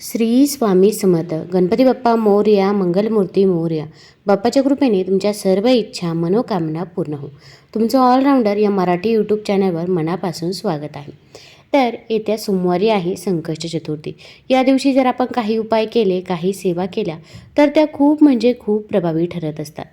श्री स्वामी समर्थ. गणपती बाप्पा मौर्या मंगलमूर्ती मोरया. बाप्पाच्या कृपेने तुमच्या सर्व इच्छा मनोकामना पूर्ण हो. तुमचं ऑलराऊंडर या मराठी यूट्यूब चॅनलवर मनापासून स्वागत आहे. तर येत्या सोमवारी आहे संकष्ट चतुर्थी. या दिवशी जर आपण काही उपाय केले काही सेवा केल्या तर त्या खूप म्हणजे खूप प्रभावी ठरत असतात.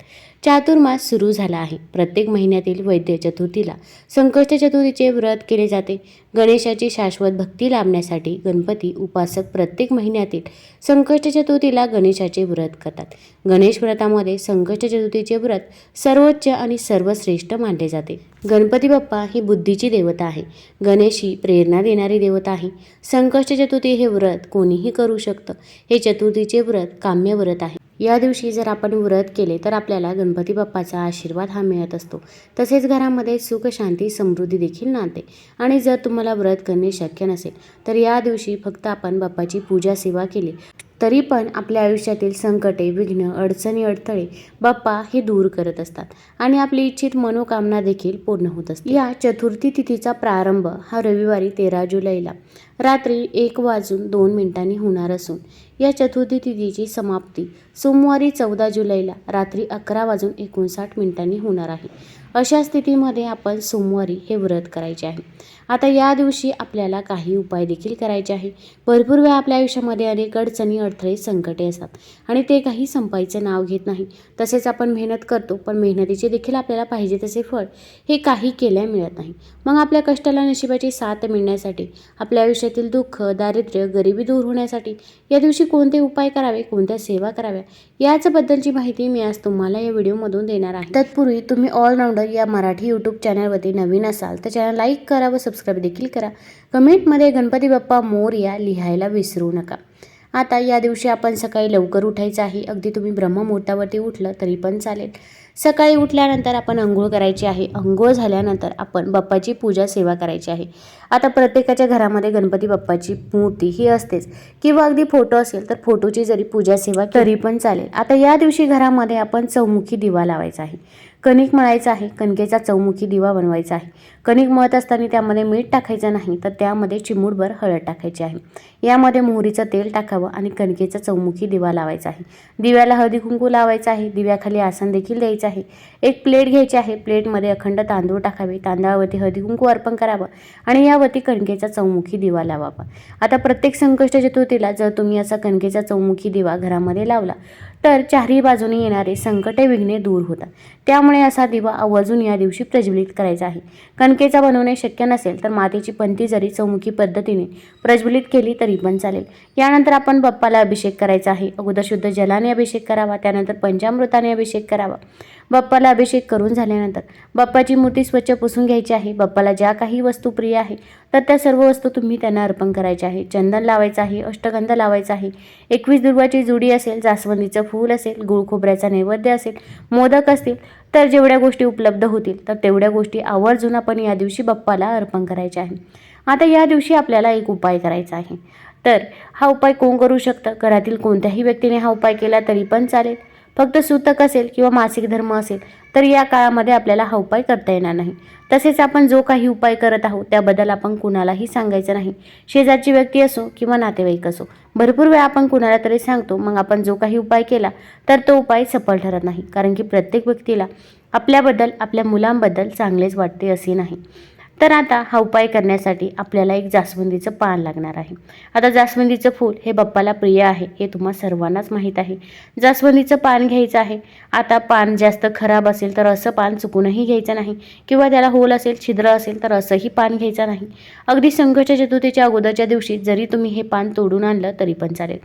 चातुर्मास सुरू झाला आहे. प्रत्येक महिन्यातील वैद्य चतुर्थीला संकष्ट चतुर्थीचे व्रत केले जाते. गणेशाची शाश्वत भक्ती लाभण्यासाठी गणपती उपासक प्रत्येक महिन्यातील संकष्ट चतुर्थीला गणेशाचे व्रत करतात. गणेश व्रतामध्ये संकष्ट चतुर्थीचे व्रत सर्वोच्च आणि सर्वश्रेष्ठ मानले जाते. गणपती बाप्पा ही बुद्धीची देवता आहे. गणेश ही प्रेरणा देणारी देवता आहे. संकष्ट चतुर्थी हे व्रत कोणीही करू शकतं. हे चतुर्थीचे व्रत काम्य व्रत आहे. या दिवशी जर आपण व्रत केले तर आपल्याला गणपती बाप्पाचा आशीर्वाद हा मिळत असतो. तसेच घरामध्ये सुख शांती समृद्धी देखील नांदते. आणि जर तुम्हाला व्रत करणे शक्य नसेल तर या दिवशी फक्त आपण बाप्पाची पूजा सेवा केली. तरी पण आपल्या आयुष्यातील संकटे विघ्न अडचणी अडथळे बाप्पा हे दूर करत असतात. आणि आपली इच्छित मनोकामना देखील पूर्ण होत असते. या चतुर्थी तिथीचा प्रारंभ हा रविवारी तेरा जुलैला रात्री एक वाजून दोन मिनिटांनी होणार असून या चतुर्थी तिथीची समाप्ती. सोमवारी चौदा जुलैला रात्री अकरा वाजून एकोणसाठ मिनिटांनी होणार आहे. अशा स्थितीमध्ये आपण सोमवारी हे व्रत करायचे आहे. आता या दिवशी आपल्याला काही उपाय देखील करायचे आहे. भरपूर वेळा आपल्या आयुष्यामध्ये अनेक अडचणी अडथळे संकटे असतात. आणि ते काही संपायचं नाव घेत नाही. तसेच आपण मेहनत करतो पण मेहनतीचे देखील आपल्याला पाहिजे तसे फळ हे काही केल्या मिळत नाही. मग आपल्या कष्टाला नशिबाची साथ मिळण्यासाठी आपल्या आयुष्यातील दुःख दारिद्र्य गरिबी दूर होण्यासाठी या दिवशी कोणते उपाय करावे कोणत्या सेवा कराव्या याचबद्दलची माहिती मी आज तुम्हाला या व्हिडिओमधून देणार आहे. तत्पूर्वी तुम्ही ऑलराऊंडर या मराठी यूट्यूब चॅनलवरती नवीन असाल तर चॅनल लाईक करा व सबस्क्राईब देखील करा. कमेंटमध्ये गणपती बाप्पा मोर या लिहायला विसरू नका. आता या दिवशी आपण सकाळी लवकर उठायचं आहे. अगदी तुम्ही ब्रह्ममुहूर्तावरती उठलं तरी पण चालेल. सकाळी उठल्यानंतर आपण अंघोळ करायची आहे. अंघोळ झाल्यानंतर आपण बाप्पाची पूजा सेवा करायची आहे. आता प्रत्येकाच्या घरामध्ये गणपती बाप्पाची मूर्ती ही असतेच. किंवा अगदी फोटो असेल तर फोटोची जरी पूजा सेवा तरी पण चालेल. आता या दिवशी घरामध्ये आपण चौमुखी दिवा लावायचा आहे. कणिक मळायचं आहे. कणकेचा चौमुखी दिवा बनवायचा आहे. कणिक मळत असताना त्यामध्ये मीठ टाकायचं नाही तर त्यामध्ये चिमूटभर हळद टाकायची आहे. यामध्ये मोहरीचं तेल टाकावं आणि कणकेचा चौमुखी दिवा लावायचा आहे. दिव्याला हळदी कुंकू लावायचं आहे. दिव्याखाली आसन देखील द्यायचं आहे. एक प्लेट घ्यायची आहे. प्लेटमध्ये अखंड तांदूळ टाकावे. तांदळावरती हळदी कुंकू अर्पण करावं आणि यावरती कणकेचा चौमुखी दिवा लावावा. आता प्रत्येक संकष्ट चतुर्थीला जर तुम्ही असा कणकेचा चौमुखी दिवा घरामध्ये लावला तर चारही बाजूने येणारे संकटे विघ्ने दूर होतात. त्यामुळे असा दिवा आवर्जून या दिवशी प्रज्वलित करायचा आहे. कणकेचा बनवणे शक्य नसेल तर मातीची पंथी जरी चौमुखी पद्धतीने प्रज्वलित केली तरी पण चालेल. यानंतर आपण बाप्पाला अभिषेक करायचा आहे. अगोदर शुद्ध जलाने अभिषेक करावा त्यानंतर पंचामृताने अभिषेक करावा. बाप्पाला अभिषेक करून झाल्यानंतर. बाप्पाची मूर्ती स्वच्छ पुसून घ्यायची आहे. बाप्पाला ज्या काही वस्तू प्रिय आहे तर त्या सर्व वस्तू तुम्ही त्यांना अर्पण करायच्या आहे. चंदन लावायचं आहे अष्टगंध लावायचा आहे. एकवीस दुर्वाची जुडी असेल जास्वंदीचं फूल असेल गुळ खोबऱ्याचा नैवेद्य असेल मोदक असतील तर जेवढ्या गोष्टी उपलब्ध होतील तर तेवढ्या गोष्टी आवर्जून आपण या दिवशी बाप्पाला अर्पण करायच्या आहे. आता या दिवशी आपल्याला एक उपाय करायचा आहे. तर हा उपाय कोण करू शकतं? घरातील कोणत्याही व्यक्तीने हा उपाय केला तरी पण चालेल. फक्त सूतक असेल किंवा मासिक धर्म असेल तर या काळामध्ये आपल्याला हा उपाय करता येणार नाही. तसेच आपण जो काही उपाय करत आहोत त्याबद्दल आपण कुणालाही सांगायचं नाही. शेजारची व्यक्ती असो किंवा नातेवाईक असो भरपूर वेळा आपण कुणाला तरी सांगतो मग आपण जो काही उपाय केला तर तो उपाय सफल ठरत नाही. कारण की प्रत्येक व्यक्तीला आपल्याबद्दल आपल्या मुलांबद्दल चांगलेच वाटते असे नाही. तर आता हा उपाय करण्यासाठी आपल्याला एक जास्वंदीचं पान लागणार आहे. आता जास्वंदीचं फूल हे बाप्पाला प्रिय आहे हे तुम्हा सर्वांनाच माहीत आहे. जास्वंदीचं पान घ्यायचं आहे. आता पान जास्त खराब असेल तर असं पान चुकूनही घ्यायचं नाही. किंवा त्याला होल असेल छिद्र असेल तर असंही पान घ्यायचं नाही. अगदी संकट चतुर्थीच्या अगोदरच्या दिवशी जरी तुम्ही हे पान तोडून आणलं तरी पण चालेल.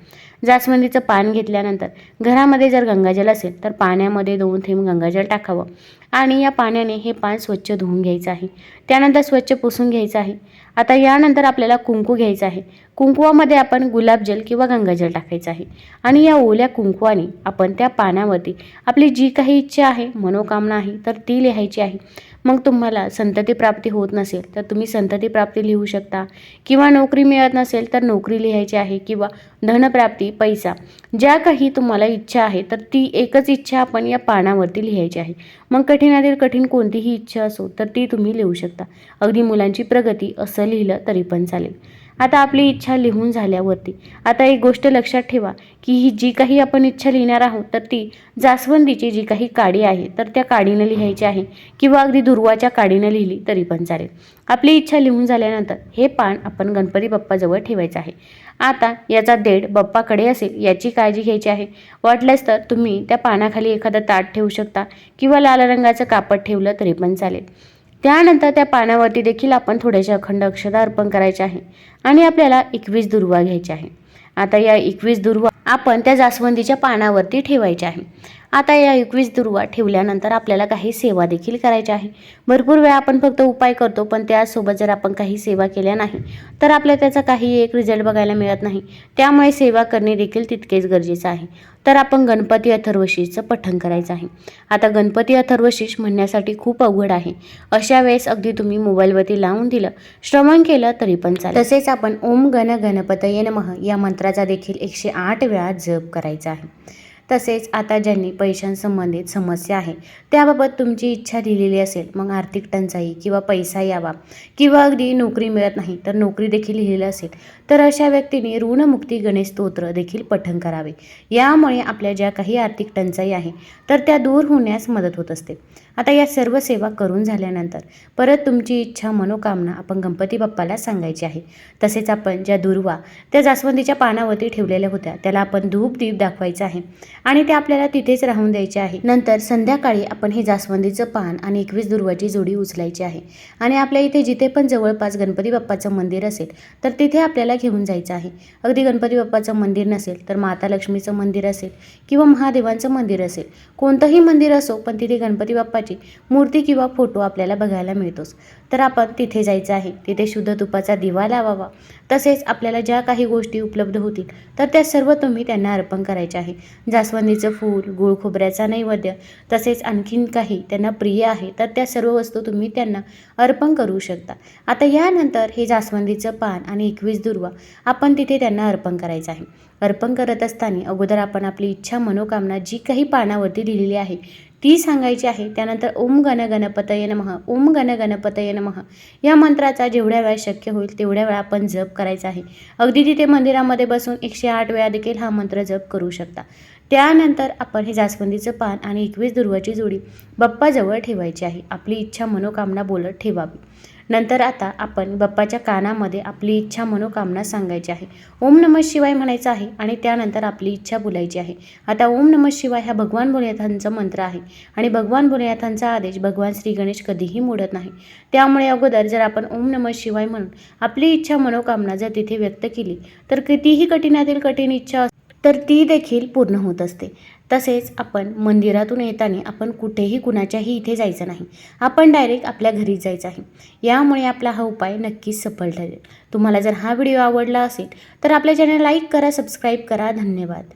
जास्वंदीचं पान घेतल्यानंतर घरामध्ये जर गंगाजल असेल तर पाण्यामध्ये दोन थेंब गंगाजल टाकावं. आणि या पाण्याने हे पान स्वच्छ धुवून घ्यायचं आहे. त्यानंतर स्वच्छ पुसून घ्यायचं आहे. आता यानंतर आपल्याला कुंकू घ्यायचं आहे. कुंकुवामध्ये आपण गुलाबजल किंवा गंगाजल टाकायचं आहे. आणि या ओल्या कुंकुवाने आपण त्या पाण्यावरती आपली जी काही इच्छा आहे मनोकामना आहे तर ती लिहायची आहे. मग तुम्हाला संतती प्राप्ती होत नसेल तर तुम्ही संतती प्राप्ती लिहू शकता. किंवा नोकरी मिळत नसेल तर नोकरी लिहायची आहे किंवा धनप्राप्ती पैसा. ज्या काही तुम्हाला इच्छा आहे तर ती एकच इच्छा आपण या पानावरती लिहायची आहे. मग कठीणातील कठीण कोणतीही इच्छा असो तर ती तुम्ही लिहू शकता. अगदी मुलांची प्रगती असं लिहिलं तरी पण चालेल. आता आपली इच्छा लिहून झाल्यावरती. आता एक गोष्ट लक्षात ठेवा की ही जी काही आपण इच्छा लिहिणार आहोत तर ती जास्वंदीची जी काही काडी आहे तर त्या काडीनं लिहायची आहे. किंवा अगदी दुर्वाच्या काडीनं लिहिली तरी पण चालेल. आपली इच्छा लिहून झाल्यानंतर हे पान आपण गणपती बाप्पाजवळ ठेवायचं आहे. आता याचा देड बाप्पाकडे असेल याची काळजी घ्यायची आहे. वाटल्यास तर तुम्ही त्या पानाखाली एखादं ताट ठेवू शकता किंवा लाल रंगाचं कापड ठेवलं तरी पण चालेल. त्यानंतर त्या पानावरती देखील आपण थोड्याशा अखंड अक्षता अर्पण करायचे आहे आणि आपल्याला एकवीस दुर्वा घ्यायचे आहे. आता या एकवीस दुर्वा आपण त्या जास्वंदीच्या पानावरती ठेवायचे आहे. आता या एकवीस दुर्वा ठेवल्यानंतर आपल्याला काही सेवा देखील करायच्या आहे. भरपूर वेळा आपण फक्त उपाय करतो पण त्यासोबत जर आपण काही सेवा केल्या नाही तर आपल्याला त्याचा काही एक रिझल्ट बघायला मिळत नाही. त्यामुळे सेवा करणे देखील तितकेच गरजेचं आहे. तर आपण गणपती अथर्वशीषचं पठण करायचं आहे. आता गणपती अथर्वशीष म्हणण्यासाठी खूप अवघड आहे. अशा वेळेस अगदी तुम्ही मोबाईलवरती लावून दिलं श्रवण केलं तरी पण चालेल. तसेच आपण ओम गण गणपतये नमः या मंत्राचा देखील एकशे आठ वेळा जप करायचा आहे. तसेच आता ज्यांनी पैशांसंबंधित समस्या आहे त्याबाबत तुमची इच्छा लिहिलेली असेल मग आर्थिक टंचाई किंवा पैसा यावा किंवा अगदी नोकरी मिळत नाही तर नोकरी देखील लिहिलेलं असेल तर अशा व्यक्तीने ऋणमुक्ती गणेश स्तोत्र देखील पठण करावे. यामुळे आपल्या ज्या काही आर्थिक टंचाई आहे तर त्या दूर होण्यास मदत होत असते. आता या सर्व सेवा करून झाल्यानंतर परत तुमची इच्छा मनोकामना आपण गणपती बाप्पाला सांगायची आहे. तसेच आपण ज्या दुर्वा त्या जास्वंदीच्या पानावरती ठेवलेल्या होत्या त्याला आपण धूप दीप दाखवायचं आहे. आणि ते आपल्याला तिथेच राहून द्यायचे आहे. नंतर संध्याकाळी आपण हे जास्वंदीचं पान आणि एकवीस दुर्वाची जोडी उचलायची आहे. आणि आपल्या इथे जिथे पण जवळपास गणपती बाप्पाचं मंदिर असेल तर तिथे आपल्याला घेऊन जायचं आहे. अगदी गणपती बाप्पाचं मंदिर नसेल तर माता लक्ष्मीचं मंदिर असेल किंवा महादेवांचं मंदिर असेल कोणतंही मंदिर असो पण तिथे गणपती बाप्पाची मूर्ती किंवा फोटो आपल्याला बघायला मिळतोच. तर आपण तिथे जायचं आहे. तिथे शुद्ध तुपाचा दिवा लावावा. तसेच आपल्याला ज्या काही गोष्टी उपलब्ध होतील तर त्या सर्व तुम्ही त्यांना अर्पण करायचे आहे. जास्वंदीचं फूल गुळ खोबऱ्याचा नैवेद्य तसेच आणखीन काही त्यांना प्रिय आहे तर त्या सर्व वस्तू तुम्ही त्यांना अर्पण करू शकता. आता यानंतर हे जास्वंदीचं पान आणि एकवीस दुर्वा आपण तिथे त्यांना अर्पण करायचं आहे. अर्पण करत असताना अगोदर आपण आपली इच्छा मनोकामना जी काही पानावरती लिहिलेली आहे ती सांगायची आहे त्यानंतर ओम गण गणपतय नमः ओम गण गणपतय नमः. या मंत्राचा जेवढ्या वेळा शक्य होईल तेवढ्या वेळा आपण जप करायचा आहे. अगदी तिथे मंदिरामध्ये बसून एकशे आठ वेळा देखील हा मंत्र जप करू शकता. त्यानंतर आपण हे जास्वंदीचं पान आणि एकवीस दुर्वाची जोडी बाप्पाजवळ ठेवायची आहे. आपली इच्छा मनोकामना बोलत ठेवावी. नंतर आता आपण बाप्पाच्या कानामध्ये आपली इच्छा मनोकामना सांगायची आहे. ओम नमः शिवाय म्हणायचं आहे आणि त्यानंतर आपली इच्छा बोलायची आहे. आता ओम नमः शिवाय हा भगवान भोलेनाथांचा मंत्र आहे आणि भगवान भोलेनाथांचा आदेश भगवान श्री गणेश कधीही मोडत नाही. त्यामुळे अगोदर जर आपण ओम नमः शिवाय म्हणून आपली इच्छा मनोकामना जर तिथे व्यक्त केली तर कितीही कठीणातील कठीण इच्छा तर ती देखील पूर्ण होत असते. तसेच आपण मंदिरातून येताना आपण कुठेही कुणाच्याही इथे जायचं नाही. आपण डायरेक्ट आपल्या घरीच जायचं आहे. यामुळे आपला हा उपाय नक्कीच सफल ठरेल. तुम्हाला जर हा व्हिडिओ आवडला असेल तर आपल्या चॅनल लाईक करा सबस्क्राईब करा. धन्यवाद.